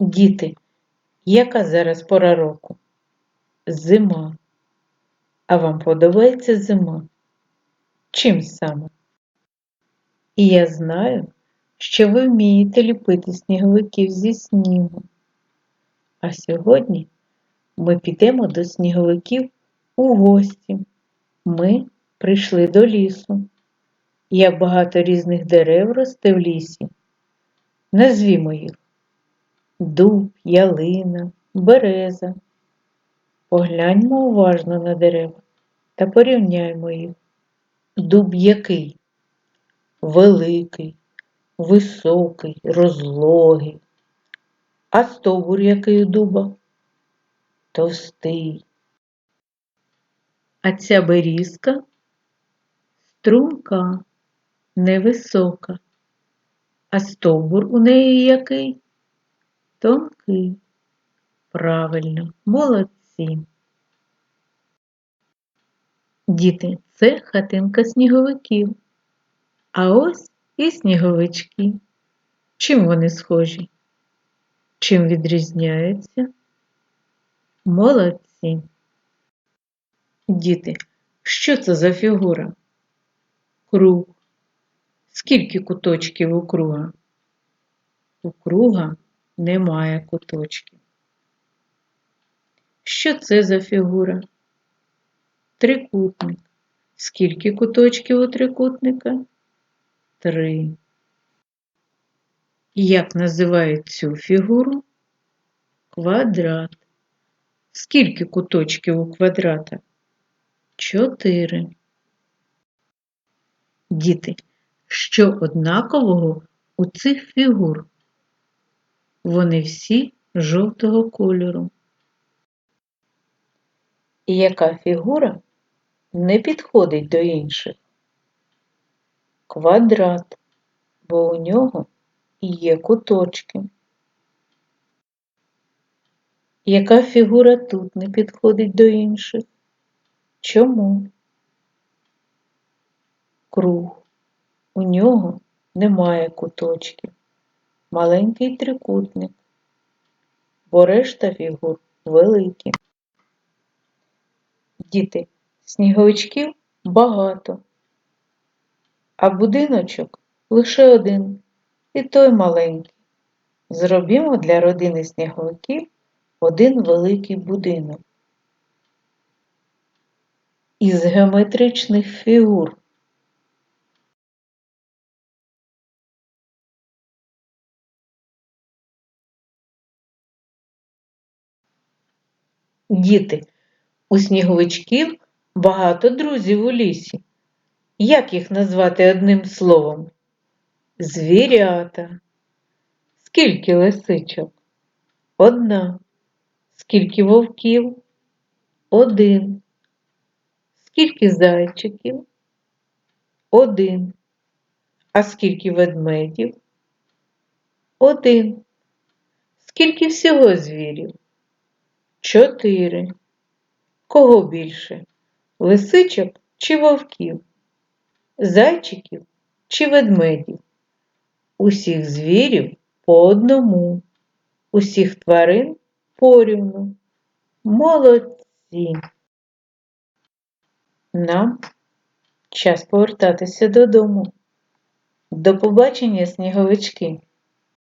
Діти, яка зараз пора року? Зима. А вам подобається зима? Чим саме? І я знаю, що ви вмієте ліпити сніговиків зі снігу. А сьогодні ми підемо до сніговиків у гості. Ми прийшли до лісу. Як багато різних дерев росте в лісі. Назвімо їх дуб, ялина, береза. Погляньмо уважно на дерева та порівняймо їх. Дуб який? Великий, високий, розлогий. А стовбур який у дуба? Товстий. А ця берізка струнка, невисока. А стовбур у неї який? Тонкий. Правильно, молодці. Діти, це хатинка сніговиків. А ось і сніговички. Чим вони схожі? Чим відрізняються? Молодці. Діти, що це за фігура? Круг. Скільки куточків у круга? У круга немає куточків. Що це за фігура? Трикутник. Скільки куточків у трикутника? Три. Як називають цю фігуру? Квадрат. Скільки куточків у квадрата? Чотири. Діти, що однакового у цих фігур? Вони всі жовтого кольору. Яка фігура не підходить до інших? Квадрат, бо у нього є куточки. Яка фігура тут не підходить до інших? Чому? Круг. У нього немає куточків. Маленький трикутник, бо решта фігур великі. Діти, сніговичків багато, а будиночок лише один, і той маленький. Зробімо для родини сніговиків один великий будинок із геометричних фігур. Діти, у сніговичків багато друзів у лісі. Як їх назвати одним словом? Звірята. Скільки лисичок? Одна. Скільки вовків? Один. Скільки зайчиків? Один. А скільки ведмедів? Один. Скільки всього звірів? Чотири. Кого більше? Лисичок чи вовків? Зайчиків чи ведмедів? Усіх звірів по одному, усіх тварин порівну. Молодці. Нам час повертатися додому. До побачення, сніговички!